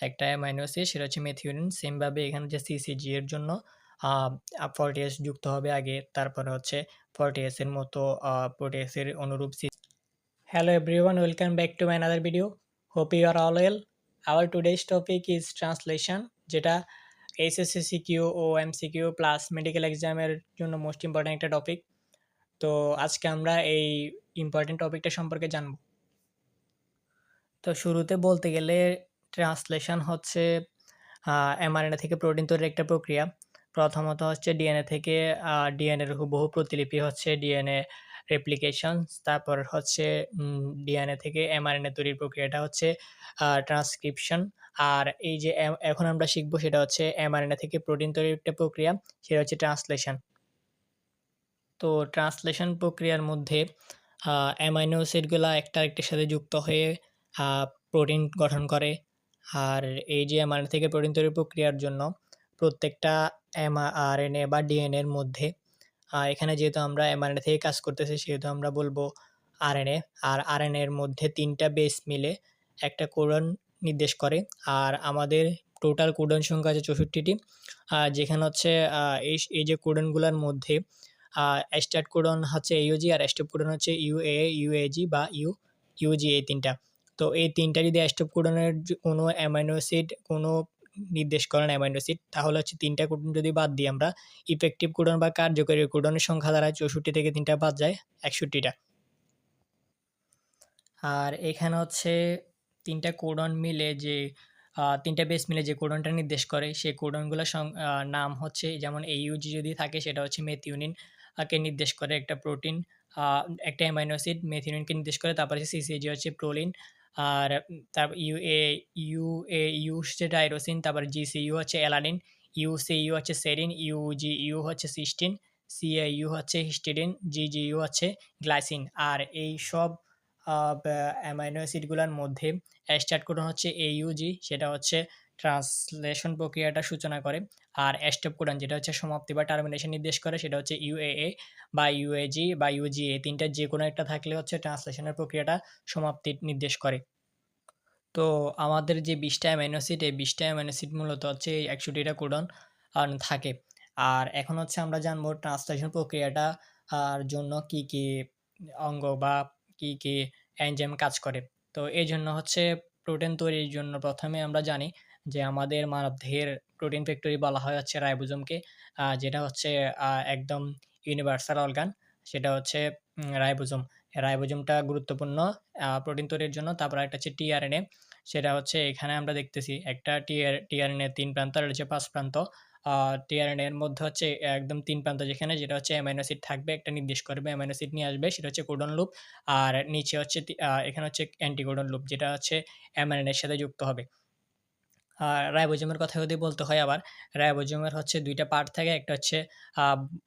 একটা amino acid সেটা হচ্ছে মেথিওনিন সেমভাবে এখানে যে সিসিজি এর জন্য ফর্টি এস যুক্ত হবে আগে, তারপরে হচ্ছে ফর্টি এস এর মতো প্রোটিএসের অনুরূপ C hello everyone welcome back to my another video hope you are all well our today's topic is translation যেটা এইচএসসি কিউ ও এমসিকিউ প্লাস মেডিকেল এক্সামের জন্য মোস্ট ইম্পর্ট্যান্ট একটা টপিক তো আজকে আমরা এই ইম্পর্টেন্ট টপিকটা সম্পর্কে জানব। তো শুরুতে বলতে গেলে ট্রান্সলেশন হচ্ছে এমআরএনএ থেকে প্রোটিন তৈরির একটা প্রক্রিয়া। প্রথমত হচ্ছে ডিএনএ থেকে ডিএনএর বহু প্রতিলিপি হচ্ছে ডিএনএ রেপ্লিকেশন তারপর হচ্ছে ডিএনএ থেকে এমআরএনএ তৈরির প্রক্রিয়াটা হচ্ছে ট্রান্সক্রিপশন আর এই যে এখন আমরা শিখব সেটা হচ্ছে এমআরএনএ থেকে প্রোটিন তৈরির একটা প্রক্রিয়া, সেটা হচ্ছে ট্রান্সলেশন তো ট্রান্সলেশন প্রক্রিয়ার মধ্যে অ্যামাইনো অ্যাসিডগুলো একটা আরেকটার সাথে যুক্ত হয়ে প্রোটিন গঠন করে। আর এই যে এমআরএনএ থেকে প্রোটিন তৈরির প্রক্রিয়ার জন্য প্রত্যেকটা এমআরএনএ বা ডিএনএর মধ্যে এখানে যেহেতু আমরা এমআরএনএ থেকে কাজ করতেছি, সেহেতু আমরা বলব আরএনএ আর আরএনএর মধ্যে তিনটা বেস মিলে একটা কোডন নির্দেশ করে, আর আমাদের টোটাল কোডন সংখ্যা আছে চৌষট্টিটি যেখানে হচ্ছে এই এই যে কোডনগুলোর মধ্যে স্টার্ট কোডন হচ্ছে ইউজি আর স্টপ কোডন হচ্ছে ইউ ইউএ ইউএজি বা ইউ ইউজি এই তিনটা। তো এই তিনটা যদি স্টপ কোডনের কোনো অ্যামাইনো অ্যাসিড, কোনো নির্দেশ করেন অ্যামাইনো অ্যাসিড, তাহলে হচ্ছে তিনটা কোডন যদি বাদ দিই আমরা ইফেক্টিভ কোডন বা কার্যকরী কোডনের সংখ্যা দ্বারা চৌষট্টি থেকে তিনটা বাদ যায়, একষট্টিটা। আর এখানে হচ্ছে তিনটা কোডন মিলে যে তিনটা বেস মিলে যে কোডনটা নির্দেশ করে, সেই কোডনগুলোর নাম হচ্ছে যেমন এইউজি যদি থাকে, সেটা হচ্ছে মেথিউনিন কে নির্দেশ করে একটা প্রোটিন একটা অ্যামাইনো অ্যাসিড মেথিউনিনকে নির্দেশ করে, তারপরে সিসিজি হচ্ছে প্রোলিন আর তারপর U A U A U হচ্ছে টাইরোসিন তারপর সি ইউ হচ্ছে অ্যালানিন ইউ সি ইউ হচ্ছে সেরিন ইউ জি ইউ হচ্ছে সিস্টিন সি এ ইউ হচ্ছে হিস্টিডিন জি জি ইউ হচ্ছে গ্লাইসিন আর এই সব অ্যামাইনো অ্যাসিডগুলোর মধ্যে স্টার্ট কোডন হচ্ছে এ ইউ জি সেটা হচ্ছে ট্রান্সলেশন প্রক্রিয়াটা সূচনা করে। আর স্টেপ কোডন যেটা হচ্ছে সমাপ্তি বা টার্মিনেশন নির্দেশ করে, সেটা হচ্ছে ইউএএ বা ইউএজি বা ইউজিএ তিনটা যে কোনো একটা থাকলে হচ্ছে ট্রান্সলেশনের প্রক্রিয়াটা সমাপ্তি নির্দেশ করে। তো আমাদের যে বিশটা অ্যামাইনোসিড এই বিশটা অ্যামাইনোসিড মূলত হচ্ছে এই একষট্টিটা কোডন থাকে। আর এখন হচ্ছে আমরা জানব ট্রান্সলেশন প্রক্রিয়াটা, আর জন্য কি কি অঙ্গ বা কি কি এনজাইম কাজ করে। তো এই জন্য হচ্ছে প্রোটিন তৈরির জন্য প্রথমে আমরা জানি যে আমাদের মানবদেহের প্রোটিন ফ্যাক্টরি বলা হয় হচ্ছে রাইবোজমকে যেটা হচ্ছে একদম ইউনিভার্সাল অর্গান সেটা হচ্ছে রাইবোজম। রাইবোজমটা গুরুত্বপূর্ণ প্রোটিন তৈরির জন্য। তারপর একটা হচ্ছে টিআরএনএ সেটা হচ্ছে এখানে আমরা দেখতেছি একটা টিআর টিআরএনএ তিন প্রান্ত, আর হচ্ছে পাঁচ প্রান্ত। টিআরএনএ এর মধ্যে হচ্ছে একদম তিন প্রান্ত যেখানে, যেটা হচ্ছে অ্যামাইনো অ্যাসিড থাকবে, একটা নির্দেশ করবে অ্যামাইনো অ্যাসিড নিয়ে আসবে, সেটা হচ্ছে কোডন লুপ আর নিচে হচ্ছে এখানে হচ্ছে অ্যান্টিকোডন লুপ যেটা হচ্ছে অ্যামাইনের সাথে যুক্ত হবে। রাইবোজমের কথা যদি বলতে হয় আবার, রাইবোজমের হচ্ছে দুইটা পার্ট থাকে, একটা হচ্ছে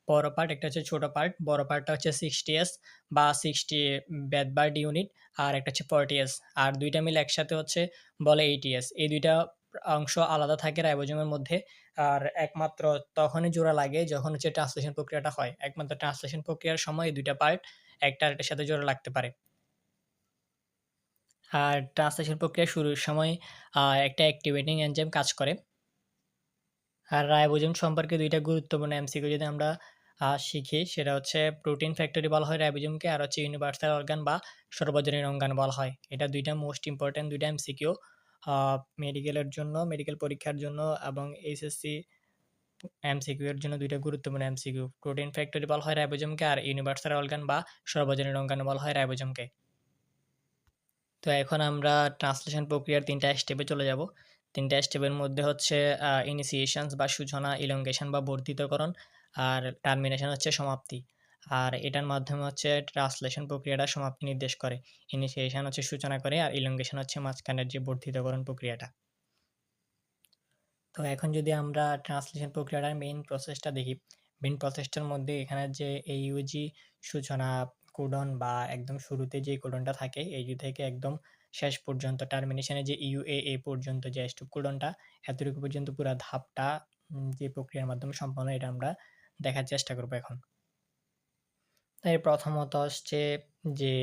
বড় পার্ট একটা হচ্ছে ছোট পার্ট বড় পার্টটা হচ্ছে সিক্সটি এস বা সিক্সটি ব্যাডবার্ড ইউনিট আর একটা হচ্ছে ফর্টি এস আর দুইটা মিলে একসাথে হচ্ছে বলে এইটি এস এই দুইটা অংশ আলাদা থাকে রাইবোজমের মধ্যে আর একমাত্র তখনই জোড়া লাগে যখন হচ্ছে ট্রান্সলেশন প্রক্রিয়াটা হয়। একমাত্র ট্রান্সলেশন প্রক্রিয়ার সময় এই দুইটা পার্ট একটা আরেকটার সাথে জোড়া লাগতে পারে। আর ট্রান্সলেশন প্রক্রিয়া শুরুর সময় একটা অ্যাক্টিভেটিং এনজাইম কাজ করে। আর রাইবোজোম সম্পর্কে দুইটা গুরুত্বপূর্ণ এমসিকিউ যদি আমরা শিখি, সেটা হচ্ছে প্রোটিন ফ্যাক্টরি বলা হয় রাইবোজোমকে, আর হচ্ছে ইউনিভার্সাল অর্গান বা সর্বজনীন অঙ্গান বলা হয়। এটা দুইটা মোস্ট ইম্পর্ট্যান্ট দুইটা এমসিকিউ মেডিকেলের জন্য মেডিকেল পরীক্ষার জন্য এবং এইচএসসি এমসিকিউ এর জন্য দুইটা গুরুত্বপূর্ণ এমসিকিউ প্রোটিন ফ্যাক্টরি বলা হয় রাইবোজোমকে, আর ইউনিভার্সাল অর্গান বা সর্বজনীন অঙ্গান বলা হয় রাইবোজোমকে। তো এখন আমরা ট্রান্সলেশন প্রক্রিয়ার তিনটা স্টেপে চলে যাব। তিনটা স্টেপের মধ্যে হচ্ছে ইনিসিয়েশনস বা সূচনা ইলঙ্গেশন বা বর্ধিতকরণ আর টার্মিনেশন হচ্ছে সমাপ্তি। আর এটার মাধ্যমে হচ্ছে ট্রান্সলেশন প্রক্রিয়াটা সমাপ্তি নির্দেশ করে। ইনিসিয়েশন হচ্ছে সূচনা করে আর ইলঙ্গেশন হচ্ছে মাঝখানের যে বর্ধিতকরণ প্রক্রিয়াটা। তো এখন যদি আমরা ট্রান্সলেশন প্রক্রিয়াটার মেইন প্রসেসটা দেখি মেইন প্রসেসটার মধ্যে এখানে যে এইউজি সূচনা কোডন বা একদম শুরুতে যে কোডনটা থাকে, এই থেকে একদম শেষ পর্যন্ত টার্মিনেশনে যে ইউএএ পর্যন্ত যে স্টপ কোডনটা এতটুকু পর্যন্ত পুরো ধাপটা যে প্রক্রিয়ার মাধ্যমে সম্পন্ন, এটা আমরা দেখার চেষ্টা করব এখন। তাই প্রথমত হচ্ছে যে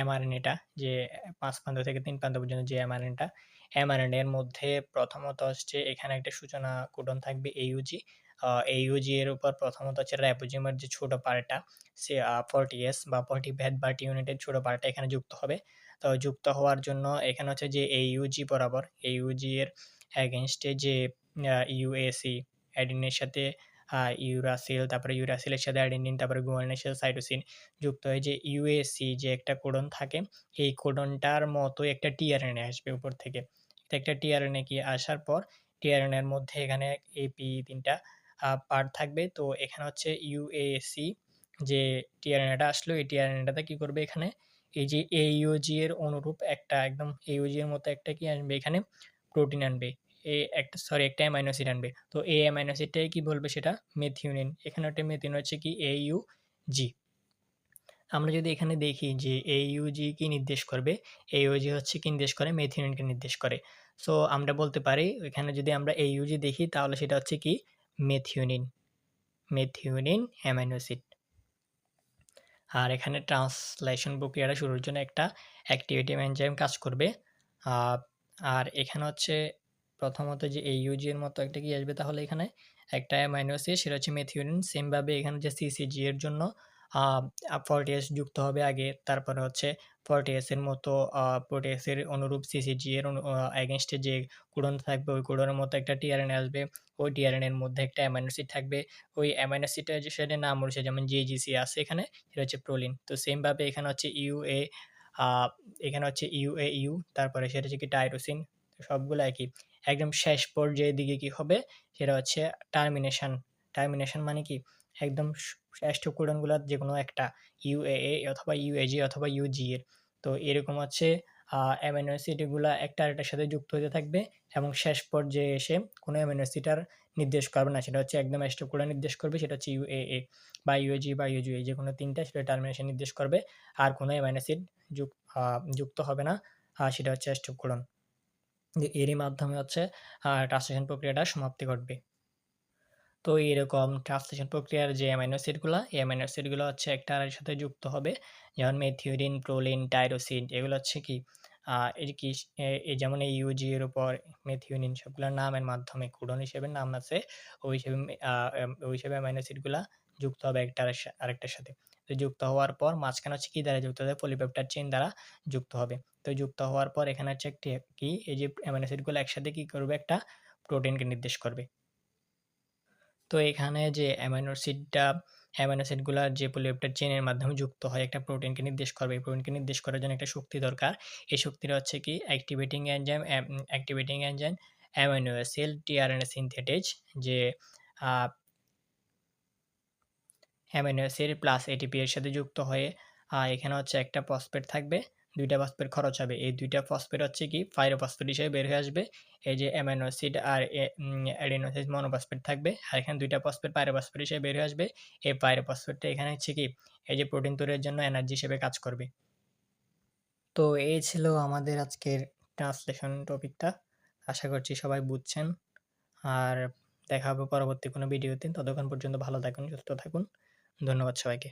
এমআরএনএটা যে পাঁচ প্রান্ত থেকে তিন প্রান্ত পর্যন্ত যে এমআরএনটা এমআরএনএ এর মধ্যে প্রথমত হচ্ছে এখানে একটা সূচনা কোডন থাকবে এইউজি এইউজি এর উপর প্রথমত হচ্ছে রাইবোজোমের যে ছোট পার্টটা, সে ফর্টি এস বা ফর্টি ভ্যাট বার্টি ইউনিটের ছোট পার্টটা এখানে যুক্ত হবে। তো যুক্ত হওয়ার জন্য এখানে হচ্ছে যে এইউজি বরাবর এইউজি এর অ্যাগেনস্টে যে ইউএসি অ্যাডিনের সাথে ইউরাসিল তারপরে ইউরাসিলের সাথে অ্যাডেনিন তারপরে গুয়ানিনের সাথে সাইটোসিন যুক্ত হয়ে যে ইউএসি যে একটা কোডন থাকে, এই কোডনটার মতো একটা টিআরএনএ আসবে উপর থেকে। একটা টিআরএনএ কি আসার পর টিআরএনএর মধ্যে এখানে এপি তিনটা পার্ট থাকবে। তো এখানে হচ্ছে ইউএসি যে টিআরএনএটা আসলো, এই টিআরএনএটাতে কি করবে এখানে? এই যে এইওজি এর অনুরূপ একটা একদম এইওজি এর মতো একটা কি আসবে এখানে? প্রোটিন আনবে। এ একটা সরি একটা অ্যামাইনো অ্যাসিড আনবে। তো এই অ্যামাইনো অ্যাসিডটাই কি বলবে সেটা? মেথিউনিন এখানে একটা মেথিউন হচ্ছে কি? এ ইউ জি আমরা যদি এখানে দেখি যে এই ইউজি কি নির্দেশ করবে? এই ইউজি হচ্ছে কি নির্দেশ করে? মেথিউনিনকে নির্দেশ করে। সো আমরা বলতে পারি, এখানে যদি আমরা এই ইউজি দেখি, তাহলে সেটা হচ্ছে কি? মেথিউনিন মেথিউনিন অ্যামাইনোসিড আর এখানে ট্রান্সলেশন প্রক্রিয়াটা শুরুর জন্য একটা অ্যাক্টিভিটি এনজাইম কাজ করবে। আর এখানে হচ্ছে প্রথমত যে এই ইউজির মতো একটা কি আসবে তাহলে এখানে? একটা অ্যামাইনোসিড সেটা হচ্ছে মেথিউনিন সেমভাবে এখানে যে সিসিজি এর জন্য ফর্টিএস যুক্ত হবে আগে। তারপরে হচ্ছে ফর্টিএসের মতো প্রোটিএসের অনুরূপ সিসিজি এর অ্যাগেনস্টে যে কোডন থাকবে, ওই কোডনের মতো একটা টিআরএন আসবে। ওই টিআরএন এর মধ্যে একটা অ্যামাইনোসিড থাকবে। ওই অ্যামাইনোসিডটা যে সেটা নাম রয়েছে যেমন জিজিসি আছে এখানে সেটা হচ্ছে প্রোলিন তো সেমভাবে এখানে হচ্ছে ইউএ এখানে হচ্ছে ইউএ ইউ তারপরে সেটা হচ্ছে কি টাইরোসিন সবগুলো একই। একদম শেষ পর্যায়ের দিকে কি হবে? সেটা হচ্ছে টার্মিনেশন টার্মিনেশন মানে কি? একদম শেষ কোডনগুলোর যে কোনো একটা ইউএএ অথবা ইউএজি অথবা ইউজি এর। তো এরকম হচ্ছে অ্যামিনো অ্যাসিডগুলো একটা আরেকটার সাথে যুক্ত হতে থাকবে এবং শেষ পর্যায়ে এসে কোনো অ্যামিনো অ্যাসিডার নির্দেশ করবে না। সেটা হচ্ছে একদম স্টোকোডা নির্দেশ করবে, সেটা হচ্ছে ইউএএ বা ইউএজি বা ইউজি যে কোনো তিনটা সেটা টার্মিনেশন নির্দেশ করবে। আর কোনো অ্যামিনো অ্যাসিড যুক্ত হবে না সেটা হচ্ছে স্টোকোডন এরই মাধ্যমে হচ্ছে ট্রান্সলেশন প্রক্রিয়াটা সমাপ্তি ঘটবে। তো এরকম ট্রান্সলেশন প্রক্রিয়ার যে অ্যামাইনো অ্যাসিডগুলো এই অ্যামাইনো অ্যাসিডগুলো হচ্ছে একটা আর সাথে যুক্ত হবে। যেমন মেথিউরিন প্রোলিন টাইরোসিন এগুলো হচ্ছে কি এর কি যেমন এই ইউজি এর উপর মেথিউরিন সবগুলোর নামের মাধ্যমে কুডন হিসেবে নাম আছে, ওই হিসেবে ওই হিসেবে অ্যামাইনো অ্যাসিডগুলো যুক্ত হবে একটা আরেকটার সাথে। তো যুক্ত হওয়ার পর মাঝখানে হচ্ছে কি দ্বারা যুক্ত হবে? পলিপেপটাইড চেইন দ্বারা যুক্ত হবে। তো যুক্ত হওয়ার পর এখানে হচ্ছে একটি কি, এই যে অ্যামাইনো অ্যাসিডগুলো একসাথে কি করবে? একটা প্রোটিনকে নির্দেশ করবে। তো এখানে যে অ্যামাইনো অ্যাসিডটা অ্যামাইনো অ্যাসিডগুলো যে পলিপেপটাইড চেনের মাধ্যমে যুক্ত হয়, একটা প্রোটিনকে নির্দেশ করবে। এই প্রোটিনকে নির্দেশ করার জন্য একটা শক্তি দরকার। এই শক্তিটা হচ্ছে কি? Activating enzyme activating enzyme amino acid tRNA synthetase যে অ্যামিনো অ্যাসিড প্লাস এটিপি এর সাথে যুক্ত হয়ে এখানে হচ্ছে একটা ফসফেট থাকবে। দুইটা ফসফেট খরচ হবে। এই দুইটা ফসফেট হচ্ছে কি? ফাইরোফসফেট হিসেবে বের হয়ে আসবে। এই যে অ্যামিনো অ্যাসিড আর অ্যাডিনোসিড মনোফসফেট থাকবে। আর এখানে দুইটা ফসফেট পাইরোফসফেট হিসেবে বের হয়ে আসবে। এই পাইরোফসফেটটা এখানে হচ্ছে কি? এই যে প্রোটিন তৈরির জন্য এনার্জি হিসেবে কাজ করবে। তো এই ছিল আমাদের আজকের ট্রান্সলেশন টপিকটা আশা করছি সবাই বুঝছেন। আর দেখা হবে পরবর্তী কোনো ভিডিওতে ততক্ষণ পর্যন্ত ভালো থাকুন, সুস্থ থাকুন। ধন্যবাদ সবাইকে।